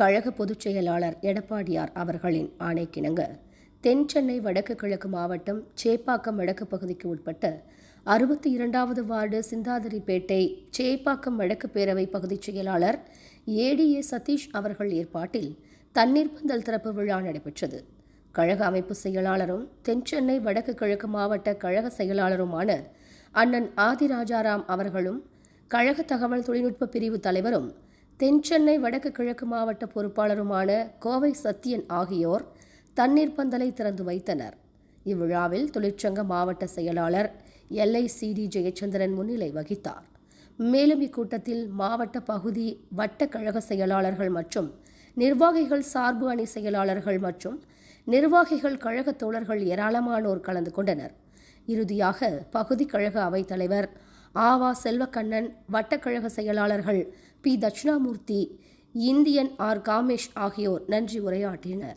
கழக பொதுச் செயலாளர் எடப்பாடியார் அவர்களின் ஆணைக்கிணங்க. தென் சென்னை வடக்கு கிழக்கு மாவட்டம் சேப்பாக்கம் வடக்கு பகுதிக்கு உட்பட்ட அறுபத்தி இரண்டாவது வார்டு சிந்தாதிரிப்பேட்டை சேப்பாக்கம் வடக்கு பேரவை பகுதிச் செயலாளர் ஏடிஏ சதீஷ் அவர்கள் ஏற்பாட்டில் தண்ணீர் பந்தல் திறப்பு விழா நடைபெற்றது. கழக அமைப்பு செயலாளரும் தென் சென்னை வடக்கு கிழக்கு மாவட்ட கழக செயலாளருமான அண்ணன் ஆதிராஜாராம் அவர்களும் கழக தகவல் தொழில்நுட்ப பிரிவு தலைவரும் தென் சென்னை வடக்கு கிழக்கு மாவட்ட பொறுப்பாளருமான கோவை சத்யன் ஆகியோர் தண்ணீர் பந்தலை திறந்து வைத்தனர். இவ்விழாவில் தொழிற்சங்க மாவட்ட செயலாளர் எல்ஐசிடி ஜெயச்சந்திரன் முன்னிலை வகித்தார். மேலும் இக்கூட்டத்தில் மாவட்ட பகுதி வட்ட கழக செயலாளர்கள் மற்றும் நிர்வாகிகள் சார்பு அணி செயலாளர்கள் மற்றும் நிர்வாகிகள் கழக தோழர்கள் ஏராளமானோர் கலந்து கொண்டனர். இறுதியாக பகுதி கழக அவைத்தலைவர் ஆவா செல்வக்கண்ணன் வட்டக்கழக செயலாளர்கள் P. Dakshinamurthy Indian R. Kamesh ஆகியோர் நன்றி உரையாற்றினர்.